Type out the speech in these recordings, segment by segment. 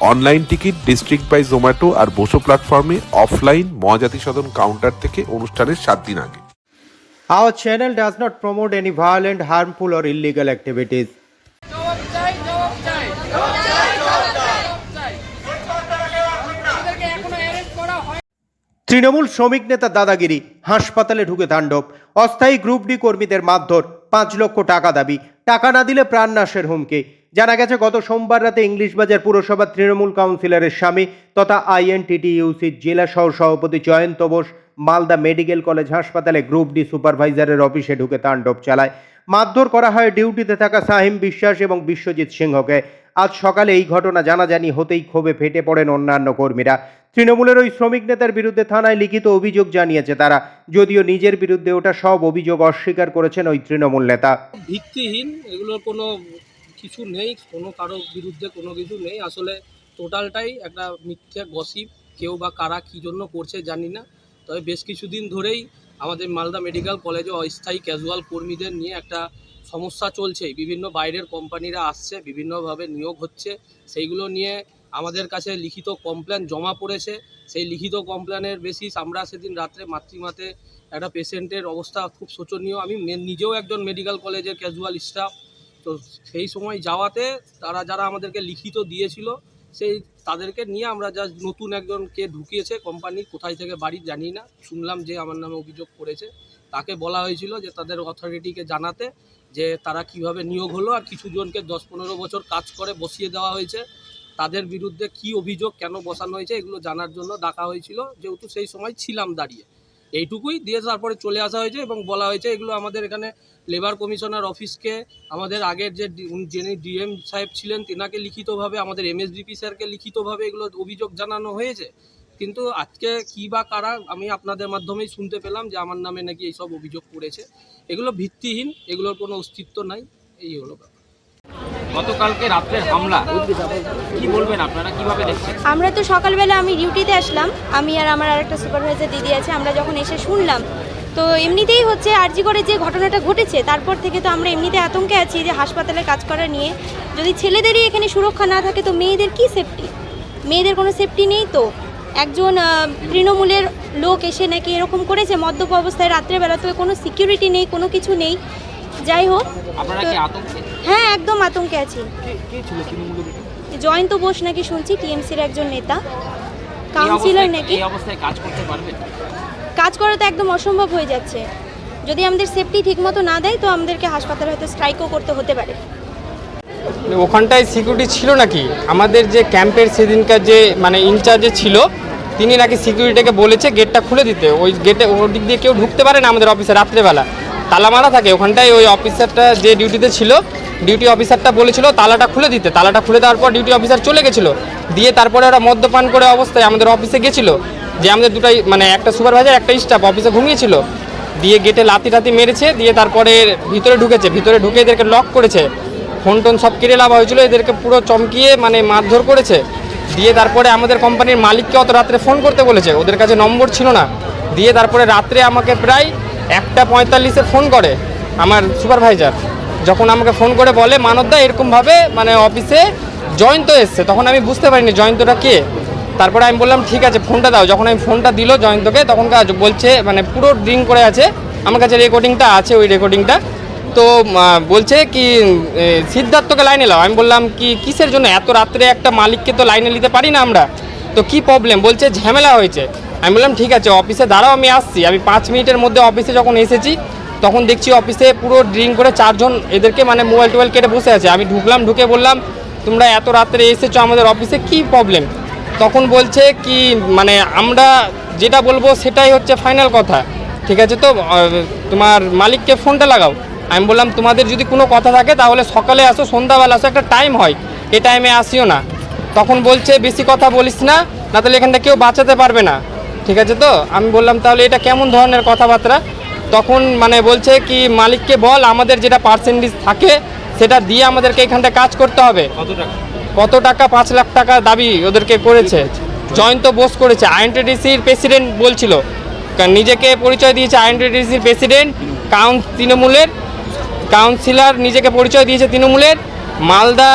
Online ticket, District by Zomato আর বসো প্ল্যাটফর্মে offline Mahajati সদন counter থেকে অনুষ্ঠানের সাত দিন আগে। জবাব চাই জবাব চাই জবাব চাই এদেরকে এখনও অ্যারেস্ট করা হয় তৃণমূল শ্রমিক নেতা দাদাগিরি হাসপাতালে ঢুকে তাণ্ডব। অস্থায়ী গ্রুপ ডি কর্মীদের মারধর, পাঁচ লক্ষ টাকা দাবি। টাকা না দিলে প্রাণনাশের হুমকি। জানা গেছে, গত সোমবার রাতে ইংলিশ বাজার পুরসভার তৃণমূল কাউন্সিলরের স্বামী তথা আইএনটিটিইউসির জেলা সহ সভাপতি জয়ন্ত বোস মালদা মেডিকেল কলেজ হাসপাতালে গ্রুপ ডি সুপারভাইজারের অফিসে ঢুকে তাণ্ডব চালায়। মারধর করা হয় ডিউটিতে থাকা সাহিম বিশ্বাস এবং বিশ্বজিৎ সিংহকে। আজ সকালে এই ঘটনা জানাজানি হতেই ক্ষোভে ফেটে পড়েন অন্যান্য কর্মীরা। তৃণমূলের ওই শ্রমিক নেতার বিরুদ্ধে থানায় লিখিত অভিযোগ জানিয়েছে তারা, যদিও নিজের বিরুদ্ধে ওটা সব অভিযোগ অস্বীকার করেছেন ওই তৃণমূল নেতা। ভিত্তিহীন, এগুলোর কোনো কিছু নেই, কোনো কারও বিরুদ্ধে কোনো কিছু নেই। আসলে টোটালটাই একটা মিথ্যে গসিপ কেউ বা কারা কী জন্য করছে জানি না। তবে বেশ কিছুদিন ধরেই আমাদের মালদা মেডিকেল কলেজে অস্থায়ী ক্যাজুয়াল কর্মীদের নিয়ে একটা সমস্যা চলছে। বিভিন্ন বাইরের কোম্পানিরা আসছে, বিভিন্নভাবে নিয়োগ হচ্ছে। সেইগুলো নিয়ে আমাদের কাছে লিখিত কমপ্লেন জমা পড়েছে। সেই লিখিত কমপ্লেনের বেসিস আমরা সেদিন রাত্রে মাতৃমাতে একটা পেশেন্টের অবস্থা খুব শোচনীয়। আমি নিজেও একজন মেডিকেল কলেজের ক্যাজুয়াল স্টাফ তো সেই সময় যাওয়াতে তারা যারা আমাদেরকে লিখিত দিয়েছিল, সেই তাদেরকে নিয়ে আমরা যা নতুন একজনকে ঢুকিয়েছে কোম্পানি কোথায় থেকে বাড়ি জানি না, শুনলাম যে আমার নামে অভিযোগ করেছে। তাকে বলা হয়েছিল যে তাদের অথরিটিকে জানাতে যে তারা কীভাবে নিয়োগ হলো আর কিছু জনকে দশ পনেরো বছর কাজ করে বসিয়ে দেওয়া হয়েছে। তাদের বিরুদ্ধে কি অভিযোগ, কেন বসানো হয়েছে, এগুলো জানার জন্য ডাকা হয়েছিল। যেহেতু সেই সময় ছিলাম দাঁড়িয়ে। এইটুকুই দিয়ে তারপরে চলে আসা হয়েছে এবং বলা হয়েছে এগুলো আমাদের এখানে লেবার কমিশনার অফিসকে আমাদের আগের যে যিনি ডিএম সাহেব ছিলেন, তেনাকে লিখিতভাবে, আমাদের এমএসডিপি স্যারকে লিখিতভাবে এগুলো অভিযোগ জানানো হয়েছে। কিন্তু আজকে কী বা কারা, আমি আপনাদের মাধ্যমেই শুনতে পেলাম যে আমার নামে নাকি এইসব অভিযোগ করেছে। এগুলো ভিত্তিহীন, এগুলোর কোনো অস্তিত্ব নাই, এই হলো ব্যাপার। গতকালকে রাত্রের হামলা। কি বলবেন আপনারা? কীভাবে দেখছেন? আমরা তো সকালবেলা আমি ডিউটিতে আসলাম। আমি আর আমার আরেকটা সুপারভাইজার দিদি আছে আমরা যখন এসে শুনলাম তো এমনিতেই হচ্ছে আরজি করে যে ঘটনাটা ঘটেছে তারপর থেকে তো আমরা এমনিতে আতঙ্কে আছি যে হাসপাতালে কাজ করা নিয়ে। যদি ছেলেদেরই এখানে সুরক্ষা না থাকে তো মেয়েদের কি সেফটি মেয়েদের কোনো সেফটি নেই তো? একজন তৃণমূলের লোক এসে নাকি এরকম করেছে মদ্যপ অবস্থায় রাত্রেবেলা তো কোনো সিকিউরিটি নেই কোনো কিছু নেই। যাই হোক হ্যাঁ একদম আতঙ্কে আছি। কে- কে ছিল তৃণমূলের জয়ন্ত বোস নাকি শুনছি টিএমসির একজন নেতা। কাউন্সিলর নাকি? অবস্থায় কাজ করতে পারবে? কাজ করা তো একদম অসম্ভব হয়ে যাচ্ছে। যদি আমাদের সেফটি ঠিকমতো না দেয় তো আমাদেরকে হাসপাতালে হয়তো স্ট্রাইকও করতে হতে পারে। ওখানটায় সিকিউরিটি ছিল নাকি? আমাদের যে ক্যাম্পের সেদিনকার যে মানে ইনচার্জে ছিল তিনি নাকি সিকিউরিটিকে বলেছে গেটটা খুলে দিতে। ওই গেটে ওর দিক দিয়ে কেউ ঢুকতে পারে না আমাদের অফিসে রাত্রেবেলা। তালা মারা থাকে, ওখানটায় ওই অফিসারটা যে ডিউটিতে ছিল, ডিউটি অফিসারটা বলেছিল, তালাটা খুলে দিতে। তালাটা খুলে দেওয়ার পর ডিউটি অফিসার চলে গেছিল। দিয়ে তারপরে ওরা মদ্যপান করে অবস্থায় আমাদের অফিসে গেছিল। যে আমাদের দুটাই মানে একটা সুপারভাইজার, একটা স্টাফ অফিসে ঘুমিয়েছিল। দিয়ে গেটে লাতি টাতি মেরেছে, দিয়ে তারপরে ভিতরে ঢুকেছে। ভিতরে ঢুকে এদেরকে লক করেছে। ফোন টোন সব কেড়ে লাভা হয়েছিল, এদেরকে পুরো চমকিয়ে মানে মারধর করেছে। দিয়ে তারপরে আমাদের কোম্পানির মালিককে অত রাত্রে ফোন করতে বলেছে। ওদের কাছে নম্বর ছিল না। দিয়ে তারপরে রাত্রে আমাকে প্রায় একটা পঁয়তাল্লিশে ফোন করে আমার সুপারভাইজার। যখন আমাকে ফোন করে বলে, মানবদা, এরকমভাবে মানে অফিসে জয়ন্ত এসছে। তখন আমি বুঝতে পারিনি জয়ন্তটা কে। তারপরে আমি বললাম, ঠিক আছে, ফোনটা দাও। যখন আমি ফোনটা দিল জয়ন্তকে, তখন বলছে মানে পুরো ড্রিঙ্ক করে আছে। আমার কাছে রেকর্ডিংটা আছে ওই রেকর্ডিংটা। তো বলছে কি সিদ্ধার্থকে লাইনে লাও। আমি বললাম, কি, কিসের জন্য? এত রাত্রে একটা মালিককে তো লাইনে নিতে পারি না আমরা। তো কি প্রবলেম বলছে, ঝামেলা হয়েছে। আমি বললাম, ঠিক আছে অফিসে দাঁড়াও, আমি আসছি। আমি পাঁচ মিনিটের মধ্যে অফিসে যখন এসেছি, তখন দেখছি অফিসে পুরো ড্রিঙ্ক করে চারজন এদেরকে মানে মোবাইল টোবাইল কেটে বসে আছে। আমি ঢুকলাম, ঢুকে বললাম, তোমরা এত রাত্রে এসেছ আমাদের অফিসে কি প্রবলেম তখন বলছে কি মানে আমরা যেটা বলব সেটাই হচ্ছে ফাইনাল কথা। ঠিক আছে তো তোমার মালিককে ফোনটা লাগাও। আমি বললাম, তোমাদের যদি কোনো কথা থাকে, তাহলে সকালে আসো, সন্ধ্যাবেলা আসো, একটা টাইম হয়। এই টাইমে আসিও না। তখন বলছে, বেশি কথা বলিস না না তাহলে এখানটা কেউ বাঁচাতে পারবে না। ঠিক আছে তো? আমি বললাম তাহলে এটা কেমন ধরনের কথাবার্তা? তখন মানে বলছে কি মালিককে বল আমাদের যেটা পার্সেন্টেজ থাকে সেটা দিয়ে আমাদেরকে এখানটা কাজ করতে হবে। কত টাকা? পাঁচ লাখ টাকা দাবি ওদেরকে করেছে। জয়ন্ত বোস করেছে। আইএনটিডিসির প্রেসিডেন্ট বলছিল। কারণ নিজেকে পরিচয় দিয়েছে আইএনটিডিসির প্রেসিডেন্ট কাউন তৃণমূলের কাউন্সিলর নিজেকে পরিচয় দিয়েছে তৃণমূলের। মালদা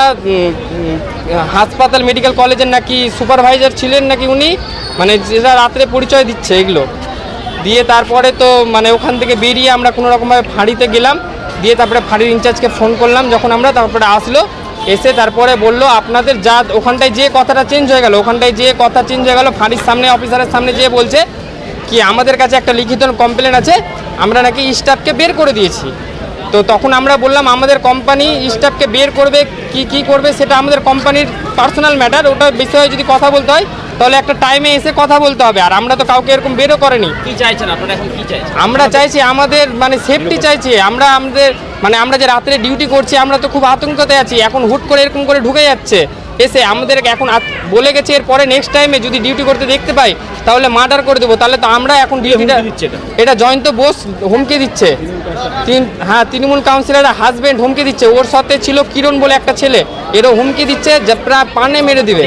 হাসপাতাল মেডিকেল কলেজের নাকি সুপারভাইজার ছিলেন নাকি উনি? মানে যেটা রাত্রে পরিচয় দিচ্ছে এগুলো। দিয়ে তারপরে তো মানে ওখান থেকে বেরিয়ে আমরা কোনো রকমভাবে ফাঁড়িতে গেলাম। দিয়ে তারপরে ফাঁড়ির ইনচার্জকে ফোন করলাম। যখন আমরা তারপরে আসলো, এসে তারপরে বলল, আপনাদের যা ওখানটায় যে কথাটা চেঞ্জ হয়ে গেল, ওখানটায় যে কথা চেঞ্জ হয়ে গেল, ফাঁড়ির সামনে অফিসারের সামনে যেয়ে বলছে, কি আমাদের কাছে একটা লিখিত কমপ্লেন আছে, আমরা নাকি স্টাফকে বের করে দিয়েছি। তো তখন আমরা বললাম, আমাদের কোম্পানি স্টাফকে বের করবে, কি কি করবে, সেটা আমাদের কোম্পানির পার্সোনাল ম্যাটার ওটা বিষয়ে যদি কথা বলতে হয় তাহলে একটা টাইমে এসে কথা বলতে হবে আর আমরা তো কাউকে এরকম বেরো করেনি। কি চাইছেন আপনারা এখন? কি চাইছেন? আমরা চাইছি আমাদের মানে সেফটি চাইছি আমরা আমাদের মানে আমরা যে রাত্রে ডিউটি করছি আমরা তো খুব আতঙ্কতে আছি এখন হুট করে এরকম করে ঢুকে যাচ্ছে। এসে আমাদের এখন বলে গেছে এরপরে নেক্সট টাইমে যদি ডিউটি করতে দেখতে পাই তাহলে মার্ডার করে দেবো। তাহলে তো আমরা এখন ডিউটিটা দিচ্ছে এটা? জয়ন্ত বোস হুমকে দিচ্ছে। তিন হ্যাঁ তৃণমূল কাউন্সিলরের হাজবেন্ড হুমকে দিচ্ছে। ওর সাথে ছিল কিরণ বলে একটা ছেলে। এরও হুমকি দিচ্ছে যে প্রায় পানে মেরে দিবে।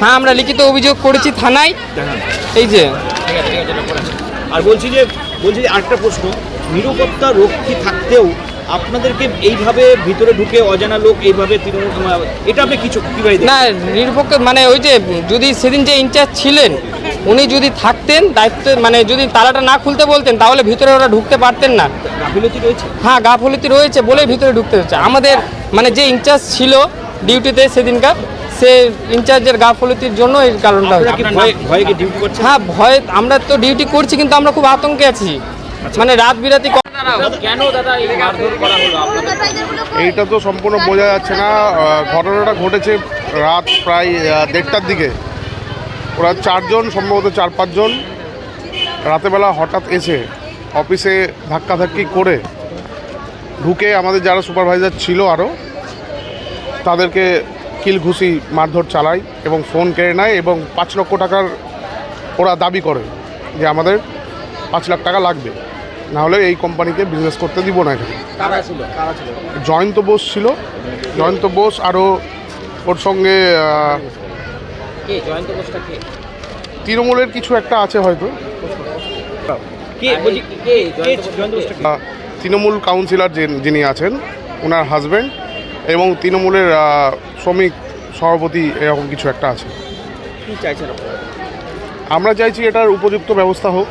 হ্যাঁ আমরা লিখিত অভিযোগ করেছি থানায়। এই যে। আর বলছি যে বলছি যে আরেকটা প্রশ্ন। নিরাপত্তা রক্ষী থাকতেও আপনাদেরকে এইভাবে ভিতরে ঢুকে অজানা লোক এইভাবে তৃণমূল এটা আপনি কিছু কীভাবে না নিরপেক্ষ মানে ওই যে যদি সেদিন যে ইনচার্জ ছিলেন উনি যদি থাকতেন দায়িত্ব মানে যদি তালাটা না খুলতে বলতেন তাহলে ভিতরে ওরা ঢুকতে পারতেন না। গাফিলতি রয়েছে? হ্যাঁ গাফলতি রয়েছে বলে ভিতরে ঢুকতে হচ্ছে। আমাদের মানে যে ইনচার্জ ছিল ডিউটিতে সেদিনকার সে ইনচার্জের গাফলতির জন্য এই কারণটা হ্যাঁ ভয় আমরা তো ডিউটি করছি কিন্তু আমরা খুব আতঙ্কে আছি। মানে রাত বিরাতি এইটা তো সম্পূর্ণ বোঝা যাচ্ছে না। ঘটনাটা ঘটেছে রাত প্রায় দেড়টার দিকে। ওরা চারজন, সম্ভবত চার পাঁচজন রাতেবেলা হঠাৎ এসে অফিসে ধাক্কাধাক্কি করে ঢুকে আমাদের যারা সুপারভাইজার ছিল আরও তাদেরকে কিল ঘুষি মারধর চালায় এবং ফোন কেড়ে নেয় এবং পাঁচ লক্ষ টাকার ওরা দাবি করে যে আমাদের পাঁচ লাখ টাকা লাগবে। নাহলে এই কোম্পানিকে বিজনেস করতে দিব না এখানে। কারা ছিল? কারা ছিল? জয়ন্ত বোস ছিল। জয়ন্ত বোস আরও ওর সঙ্গে তৃণমূলের কিছু একটা আছে হয়তো। তৃণমূল কাউন্সিলর যে- যিনি আছেন ওনার হাজব্যান্ড এবং তৃণমূলের শ্রমিক সভাপতি এরকম কিছু একটা আছে। আমরা চাইছি এটার উপযুক্ত ব্যবস্থা হোক।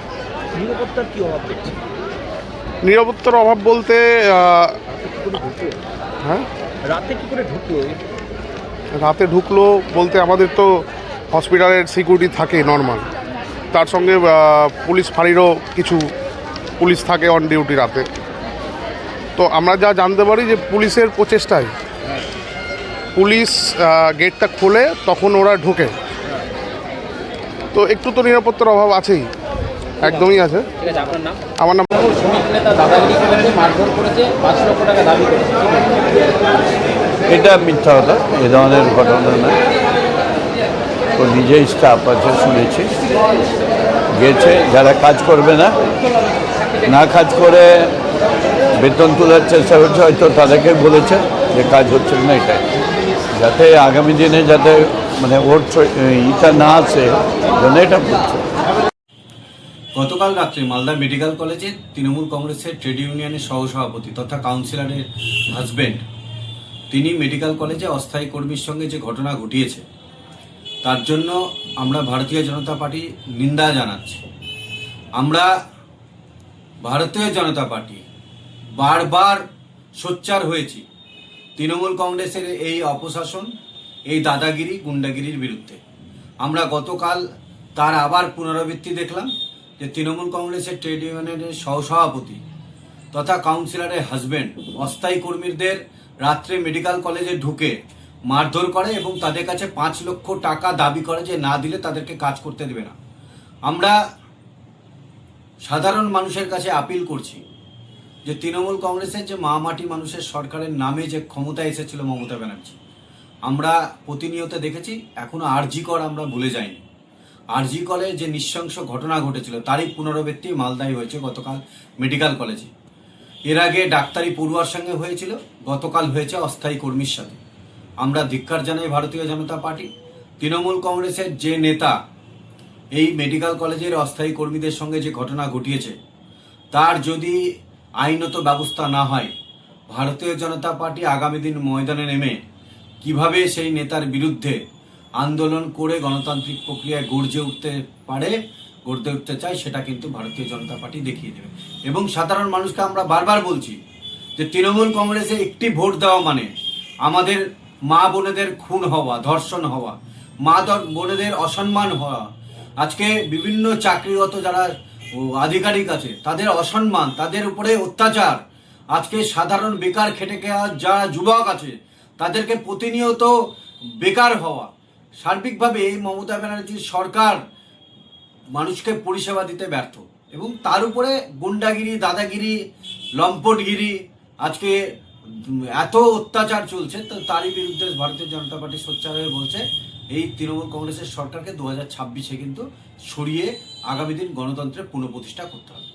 নিরাপত্তার কি অভাব দেখছেন? নিরাপত্তার অভাব বলতে হ্যাঁ? রাতে কি করে ঢুকলো? রাতে ঢুকলো বলতে আমাদের তো হসপিটালের সিকিউরিটি থাকে নর্মাল। তার সঙ্গে পুলিশ ফাঁড়িরও কিছু পুলিশ থাকে অন ডিউটি রাতে। তো আমরা যা জানতে পারি যে পুলিশের প্রচেষ্টায় পুলিশ গেটটা খোলে তখন ওরা ঢোকে। তো একটু তো নিরাপত্তার অভাব আছেই। একদমই আছে। ঠিক আছে আপনার নাম? আমার নাম শ্রমিক নেতা দাদাগিরি করেছে মারধর করেছে পাঁচ লক্ষ টাকা দাবি করেছে। এটা মিথ্যা কথা এ ধরনের ঘটনা নয় তো নিজেই স্টাফ আছে শুনেছি। গেছে যারা কাজ করবে না না কাজ করে বেতন তোলার চেষ্টা করছে হয়তো তাদেরকে বলেছে যে কাজ হচ্ছে না এটাই। যাতে আগামী দিনে যাতে মানে ওর ইটা না আসে জন্য এটা করছে গতকাল রাত্রে মালদা মেডিকেল কলেজে তৃণমূল কংগ্রেসের ট্রেড ইউনিয়নের সহসভাপতি তথা কাউন্সিলরের হাজবেন্ড, তিনি মেডিকেল কলেজে অস্থায়ী কর্মীর সঙ্গে যে ঘটনা ঘটিয়েছে, তার জন্য আমরা ভারতীয় জনতা পার্টি নিন্দা জানাচ্ছি। আমরা ভারতীয় জনতা পার্টি বারবার সোচ্চার হয়েছি তৃণমূল কংগ্রেসের এই অপশাসন, এই দাদাগিরি, গুন্ডাগিরির বিরুদ্ধে। আমরা গতকাল তার আবার পুনরাবৃত্তি দেখলাম। যে তৃণমূল কংগ্রেসের ট্রেড ইউনিয়নের সহসভাপতি তথা কাউন্সিলরের হাজবেন্ড, অস্থায়ী কর্মীদের রাত্রে মেডিকেল কলেজে ঢুকে মারধর করে এবং তাদের কাছে পাঁচ লক্ষ টাকা দাবি করে যে না দিলে তাদেরকে কাজ করতে দেবে না। আমরা সাধারণ মানুষের কাছে আপিল করছি যে তৃণমূল কংগ্রেসের যে মা মাটি মানুষের সরকারের নামে যে ক্ষমতা এসেছিল মমতা ব্যানার্জি, আমরা প্রতিনিয়ত দেখেছি, এখনও আরজি কর আমরা ভুলে যাইনি। আরজি কলে যে নৃশংস ঘটনা ঘটেছিল, তারই পুনরাবৃত্তি মালদায় হয়েছে গতকাল মেডিকেল কলেজে। এর আগে ডাক্তারি পড়ুয়ার সঙ্গে হয়েছিল, গতকাল হয়েছে অস্থায়ী কর্মীর সাথে। আমরা ধিক্কার জানাই ভারতীয় জনতা পার্টি। তৃণমূল কংগ্রেসের যে নেতা, এই মেডিকেল কলেজের অস্থায়ী কর্মীদের সঙ্গে যে ঘটনা ঘটিয়েছে, তার যদি আইনত ব্যবস্থা না হয়, ভারতীয় জনতা পার্টি আগামী দিন ময়দানে নেমে কীভাবে সেই নেতার বিরুদ্ধে আন্দোলন করে গণতান্ত্রিক প্রক্রিয়ায় গর্জে উঠতে পারে গড়তে উঠতে চায়, সেটা কিন্তু ভারতীয় জনতা পার্টি দেখিয়ে দেবে। এবং সাধারণ মানুষকে আমরা বারবার বলছি যে তৃণমূল কংগ্রেসে একটি ভোট দেওয়া মানে আমাদের মা বোনেদের খুন হওয়া, ধর্ষণ হওয়া, মা বোনেদের অসম্মান হওয়া। আজকে বিভিন্ন চাকরিরত যারা আধিকারিক আছে, তাদের অসম্মান, তাদের উপরে অত্যাচার। আজকে সাধারণ বেকার খেটে যারা যুবক আছে, তাদেরকে প্রতিনিয়ত বেকার হওয়া। সার্বিকভাবে মমতা ব্যানার্জির সরকার মানুষকে পরিষেবা দিতে ব্যর্থ। এবং তার উপরে গুন্ডাগিরি, দাদাগিরি, লম্পটগিরি, আজকে এত অত্যাচার চলছে, তো তারই বিরুদ্ধে ভারতীয় জনতা পার্টি সোচ্চার হয়ে বলছে, এই তৃণমূল কংগ্রেসের সরকারকে দু হাজার ছাব্বিশে কিন্তু সরিয়ে আগামী দিন গণতন্ত্রের পুনঃপ্রতিষ্ঠা করতে হবে।